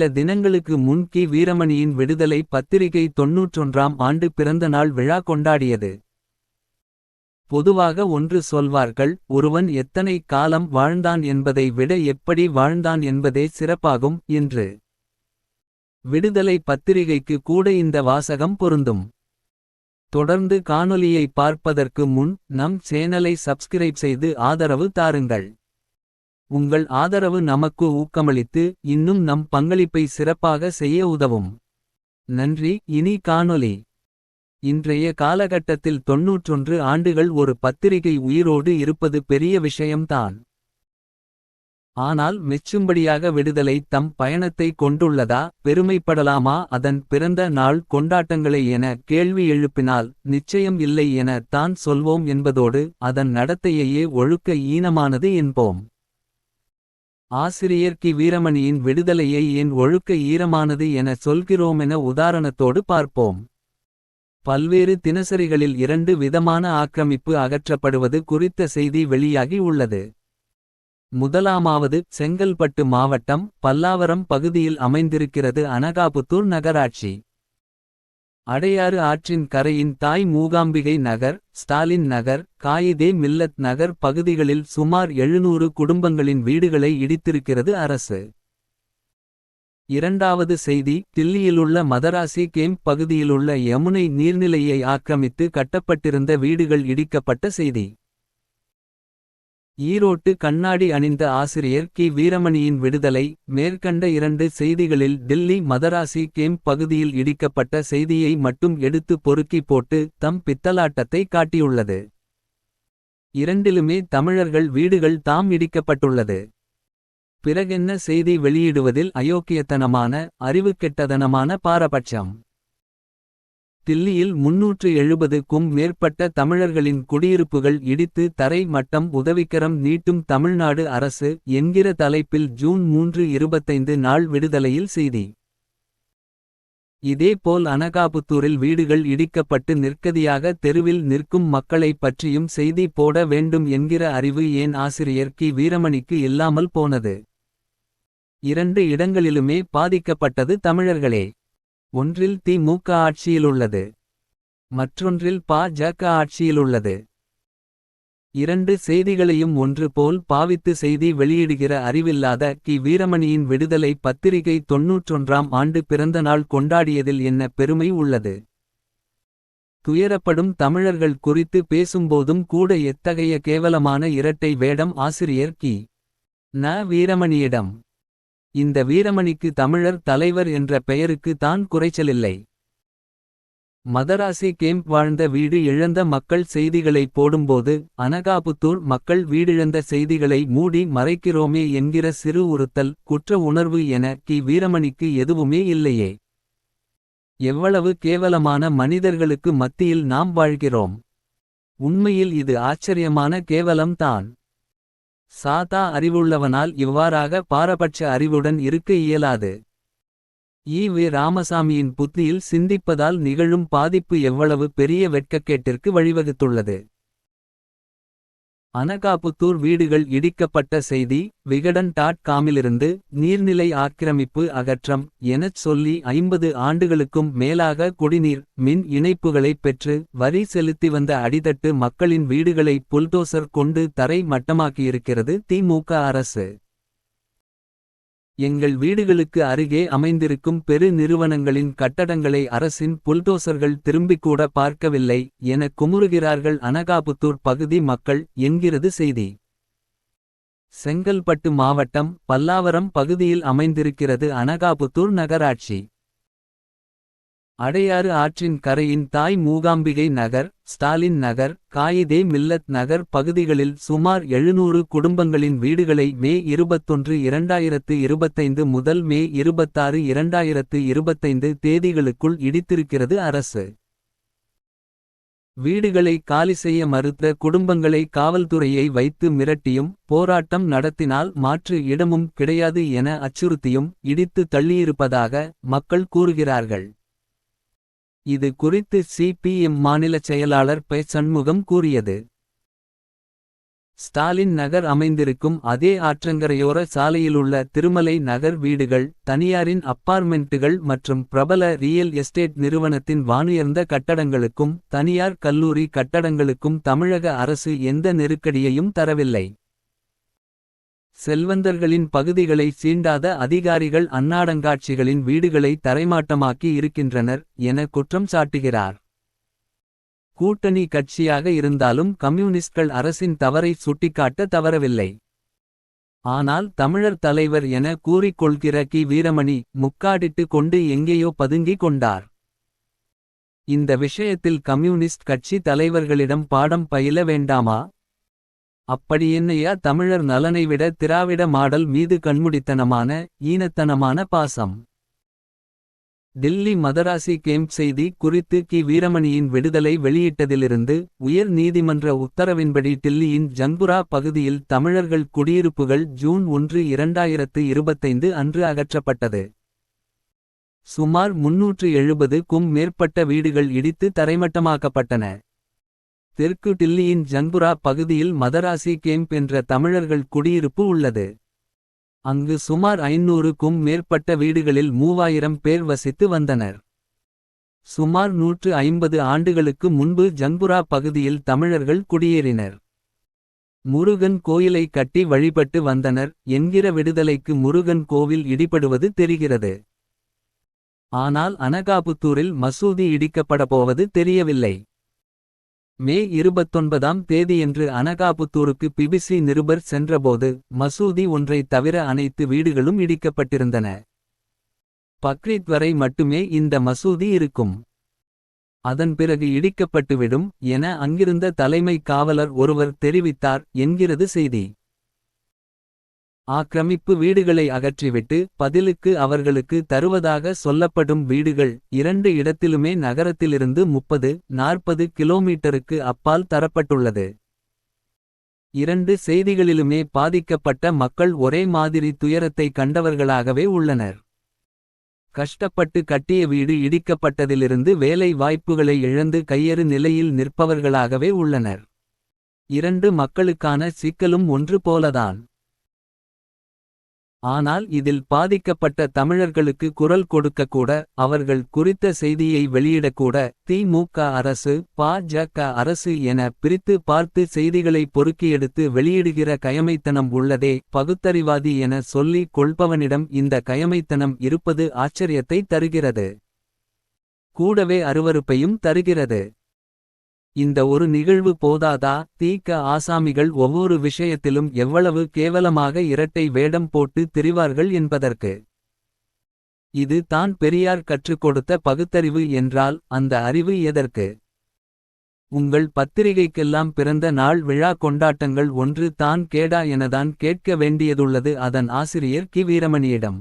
சில தினங்களுக்கு முன் கி வீரமணியின் விடுதலை பத்திரிகை தொன்னூற்றொன்றாம் ஆண்டு பிறந்த நாள் விழா கொண்டாடியது. பொதுவாக ஒன்று சொல்வார்கள் ஒருவன் எத்தனை காலம் வாழ்ந்தான் என்பதை விட எப்படி வாழ்ந்தான் என்பதே சிறப்பாகும் என்று. விடுதலை பத்திரிகைக்கு கூட இந்த வாசகம் பொருந்தும். தொடர்ந்து காணொலியை பார்ப்பதற்கு முன் நம் சேனலை சப்ஸ்கிரைப் செய்து ஆதரவு தாருங்கள். உங்கள் ஆதரவு நமக்கு ஊக்கமளித்து இன்னும் நம் பங்களிப்பை சிறப்பாக செய்ய உதவும். நன்றி இனி காணொலி. இன்றைய காலகட்டத்தில் தொன்னூற்றொன்று ஆண்டுகள் ஒரு பத்திரிகை உயிரோடு இருப்பது பெரிய விஷயம்தான். ஆனால் மெச்சும்படியாக விடுதலை தம் பயணத்தை கொண்டுள்ளதா பெருமைப்படலாமா அதன் பிறந்த நாள் கொண்டாட்டங்களை என கேள்வி எழுப்பினால் நிச்சயம் இல்லை என தான் சொல்வோம் என்பதோடு அதன் நடத்தையையே ஒழுக்க ஈனமானது என்போம். ஆசிரியர் கி வீரமணியின் விடுதலையை என் ஒழுக்க ஈரமானது என சொல்கிறோமென உதாரணத்தோடு பார்ப்போம். பல்வேறு தினசரிகளில் இரண்டு விதமான ஆக்கிரமிப்பு அகற்றப்படுவது குறித்த செய்தி வெளியாகி உள்ளது. முதலாமாவது செங்கல்பட்டு மாவட்டம் பல்லாவரம் பகுதியில் அமைந்திருக்கிறது அனகாபுத்தூர் நகராட்சி. அடையாறு ஆற்றின் கரையின் தாய் மூகாம்பிகை நகர் ஸ்டாலின் நகர் காயிதே மில்லத் நகர் பகுதிகளில் சுமார் எழுநூறு குடும்பங்களின் வீடுகளை இடித்திருக்கிறது அரசு. இரண்டாவது செய்தி தில்லியிலுள்ள மதராசி கேம்ப் பகுதியிலுள்ள யமுனை நீர்நிலையை ஆக்கிரமித்து கட்டப்பட்டிருந்த வீடுகள் இடிக்கப்பட்ட செய்தி. ஈரோட்டு கண்ணாடி அணிந்த ஆசிரியர் கி வீரமணியின் விடுதலை மேற்கண்ட இரண்டு செய்திகளில் டில்லி மதராசி கேம்ப் பகுதியில் இடிக்கப்பட்ட செய்தியை மட்டும் எடுத்து பொறுக்கி போட்டு தம் பித்தலாட்டத்தை காட்டியுள்ளது. இரண்டிலுமே தமிழர்கள் வீடுகள் தாம் இடிக்கப்பட்டுள்ளது. பிறகென்ன செய்தி வெளியிடுவதில் அயோக்கியத்தனமான அறிவுக்கெட்டதனமான பாரபட்சம். தில்லியில் முன்னூற்று எழுபதுக்கும் மேற்பட்ட தமிழர்களின் குடியிருப்புகள் இடித்து தரை மட்டம் உதவிக்கரம் நீட்டும் தமிழ்நாடு அரசு என்கிற தலைப்பில் ஜூன் மூன்று இருபத்தைந்து நாள் விடுதலையில் செய்தி. இதேபோல் அனகாபுத்தூரில் வீடுகள் இடிக்கப்பட்டு நிற்கதியாக தெருவில் நிற்கும் மக்களைப் பற்றியும் செய்தி போட வேண்டும் என்கிற அறிவு ஏன் ஆசிரியர் கி வீரமணிக்கு இல்லாமல் போனது. இரண்டு இடங்களிலுமே பாதிக்கப்பட்டது தமிழர்களே. ஒன்றில் தி முக ஆட்சியிலுள்ளது. மற்றொன்றில் பாஜக ஆட்சியிலுள்ளது. இரண்டு செய்திகளையும் ஒன்று போல் பாவித்து செய்தி வெளியிடுகிற அறிவில்லாத கி வீரமணியின் விடுதலை பத்திரிகை தொன்னூற்றொன்றாம் ஆண்டு பிறந்த நாள் கொண்டாடியதில் என்ன பெருமை உள்ளது. துயரப்படும் தமிழர்கள் குறித்து பேசும்போதும் கூட எத்தகைய கேவலமான இரட்டை வேடம் ஆசிரியர் கி. ந வீரமணியிடம். இந்த வீரமணிக்கு தமிழர் தலைவர் என்ற பெயருக்கு தான் குறைச்சலில்லை. மதராசி கேம்ப் வாழ்ந்த வீடு இழந்த மக்கள் செய்திகளை போடும்போது அனகாபுத்தூர் மக்கள் வீடிழந்த செய்திகளை மூடி மறைக்கிறோமே என்கிற சிறு உறுத்தல் குற்ற உணர்வு என கி வீரமணிக்கு எதுவுமே இல்லையே. எவ்வளவு கேவலமான மனிதர்களுக்கு மத்தியில் நாம் வாழ்கிறோம். உண்மையில் இது ஆச்சரியமான கேவலம் தான். சாதா அறிவுள்ளவனால் இவ்வாறாக பாரபட்ச அறிவுடன் இருக்க இயலாது. ஈ வி ராமசாமியின் புத்தியில் சிந்திப்பதால் நிகழும் பாதிப்பு எவ்வளவு பெரிய வெட்கக்கேட்டிற்கு வழிவகுத்துள்ளது. அனகாபுத்தூர் வீடுகள் இடிக்கப்பட்ட செய்தி விகடன் டாட் காமிலிருந்து நீர்நிலை ஆக்கிரமிப்பு அகற்றம் எனச் சொல்லி ஐம்பது ஆண்டுகளுக்கும் மேலாக குடிநீர் மின் இணைப்புகளைப் பெற்று வரி செலுத்தி வந்த அடித்தட்டு மக்களின் வீடுகளை புல்டோசர் கொண்டு தரை மட்டமாக்கியிருக்கிறது திமுக அரசு. எங்கள் வீடுகளுக்கு அருகே அமைந்திருக்கும் பெரு நிறுவனங்களின் கட்டடங்களை அரசின் புல்டோசர்கள் திரும்பிக்கூட பார்க்கவில்லை என குமுறுகிறார்கள் அனகாபுத்தூர் பகுதி மக்கள் என்கிறது செய்தி. செங்கல்பட்டு மாவட்டம் பல்லாவரம் பகுதியில் அமைந்திருக்கிறது அனகாபுத்தூர் நகராட்சி. அடையாறு ஆற்றின் கரையின் தாய் மூகாம்பிகை நகர் ஸ்டாலின் நகர் காயிதே மில்லத் நகர் பகுதிகளில் சுமார் எழுநூறு குடும்பங்களின் வீடுகளை மே இருபத்தொன்று இரண்டாயிரத்து இருபத்தைந்து முதல் மே இருபத்தாறு இரண்டாயிரத்து இருபத்தைந்து தேதிகளுக்குள் இடித்திருக்கிறது அரசு. வீடுகளை காலி செய்ய மறுத்த குடும்பங்களை காவல்துறையை வைத்து மிரட்டியும் போராட்டம் நடத்தினால் மாற்று இடமும் கிடையாது என அச்சுறுத்தியும் இடித்து தள்ளியிருப்பதாக மக்கள் கூறுகிறார்கள். இது குறித்து சிபிஎம் மாநில செயலாளர் பெ சண்முகம் கூறியது. ஸ்டாலின் நகர் அமைந்திருக்கும் அதே ஆற்றங்கரையோர சாலையிலுள்ள திருமலை நகர் வீடுகள் தனியாரின் அப்பார்ட்மெண்ட்டுகள் மற்றும் பிரபல ரியல் எஸ்டேட் நிறுவனத்தின் வானுயர்ந்த கட்டடங்களுக்கும் தனியார் கல்லூரி கட்டடங்களுக்கும் தமிழக அரசு எந்த நெருக்கடியையும் தரவில்லை செல்வந்தர்களின் பகுதிகளை சீண்டாத அதிகாரிகள் அன்னாடங்காட்சிகளின் வீடுகளை தரைமாட்டமாக்கி இருக்கின்றனர் என குற்றம் சாட்டுகிறார். கூட்டணி கட்சியாக இருந்தாலும் கம்யூனிஸ்ட்கள் அரசின் தவறை சுட்டிக்காட்ட தவறவில்லை. ஆனால் தமிழர் தலைவர் என கூறிக்கொள்கிற கி. வீரமணி முக்காடிட்டு கொண்டு எங்கேயோ பதுங்கிக் கொண்டார். இந்த விஷயத்தில் கம்யூனிஸ்ட் கட்சி தலைவர்களிடம் பாடம் பயில வேண்டாமா? அப்படி என்னையா தமிழர் நலனை விட திராவிட மாடல் மீது கண்முடித்தனமான ஈனத்தனமான பாசம்? டில்லி மதராசி கேம்ப் செய்தி குறித்து கி. வீரமணியின் விடுதலை வெளியிட்டதிலிருந்து உயர் நீதிமன்ற உத்தரவின்படி டில்லியின் ஜங்குரா பகுதியில் தமிழர்கள் குடியிருப்புகள் ஜூன் ஒன்று இரண்டாயிரத்து இருபத்தைந்து அன்று அகற்றப்பட்டது. சுமார் முன்னூற்று எழுபது க்கும் மேற்பட்ட வீடுகள் இடித்து தரைமட்டமாக்கப்பட்டன. தெற்கு டில்லியின் ஜங்குரா பகுதியில் மதராசி கேம்ப் என்ற தமிழர்கள் குடியிருப்பு உள்ளது. அங்கு சுமார் ஐநூறுக்கும் மேற்பட்ட வீடுகளில் மூவாயிரம் பேர் வசித்து வந்தனர். சுமார் நூற்று ஐம்பது ஆண்டுகளுக்கு முன்பு ஜங்குரா பகுதியில் தமிழர்கள் குடியேறினர். முருகன் கோயிலை கட்டி வழிபட்டு வந்தனர். என்கிற விடுதலைக்கு முருகன் கோவில் இடிபடுவது தெரிகிறது. ஆனால் அனகாபுத்தூரில் மசூதி இடிக்கப்படப்போவது தெரியவில்லை. மே இருபத்தொன்பதாம் தேதியன்று அனகாபுத்தூருக்கு பிபிசி நிருபர் சென்றபோது மசூதி ஒன்றை தவிர அனைத்து வீடுகளும் இடிக்கப்பட்டிருந்தன. பக்ரீத் வரை மட்டுமே இந்த மசூதி இருக்கும். அதன் பிறகு இடிக்கப்பட்டுவிடும் என அங்கிருந்த தலைமை காவலர் ஒருவர் தெரிவித்தார் என்கிறது செய்தி. ஆக்கிரமிப்பு வீடுகளை அகற்றிவிட்டு பதிலுக்கு அவர்களுக்கு தருவதாக சொல்லப்படும் வீடுகள் இரண்டு இடத்திலுமே நகரத்திலிருந்து முப்பது நாற்பது கிலோமீட்டருக்கு அப்பால் தரப்பட்டுள்ளது. இரண்டு செய்திகளிலுமே பாதிக்கப்பட்ட மக்கள் ஒரே மாதிரி துயரத்தை கண்டவர்களாகவே உள்ளனர். கஷ்டப்பட்டு கட்டிய வீடு இடிக்கப்பட்டதிலிருந்து வேலை வாய்ப்புகளை இழந்து கையறு நிலையில் நிற்பவர்களாகவே உள்ளனர். இரண்டு மக்களுக்கான சிக்கலும் ஒன்று போலதான். ஆனால் இதில் பாதிக்கப்பட்ட தமிழர்களுக்கு குரல் கொடுக்கக்கூட அவர்கள் குறித்த செய்தியை வெளியிடக்கூட திமுக அரசு பாஜக அரசு என பிரித்து பார்த்து செய்திகளை பொறுக்கியெடுத்து வெளியிடுகிற கயமைத்தனம் உள்ளதே பகுத்தறிவாதி என சொல்லி கொள்பவனிடம் இந்த கயமைத்தனம் இருப்பது ஆச்சரியத்தை தருகிறது. கூடவே அருவருப்பையும் தருகிறது. இந்த ஒரு நிகழ்வு போதாதா? தீக்க ஆசாமிகள் ஒவ்வொரு விஷயத்திலும் எவ்வளவு கேவலமாக இரட்டை வேடம் போட்டு திரிவார்கள் என்பதற்கு. இது தான் பெரியார் கற்றுக் கொடுத்த பகுத்தறிவு என்றால் அந்த அறிவு எதற்கு? உங்கள் பத்திரிகைக்கெல்லாம் பிறந்த நாள் விழா கொண்டாட்டங்கள் ஒன்று தான் கேடா எனதான் கேட்க வேண்டியதுள்ளது அதன் ஆசிரியர் கி. வீரமணியிடம்.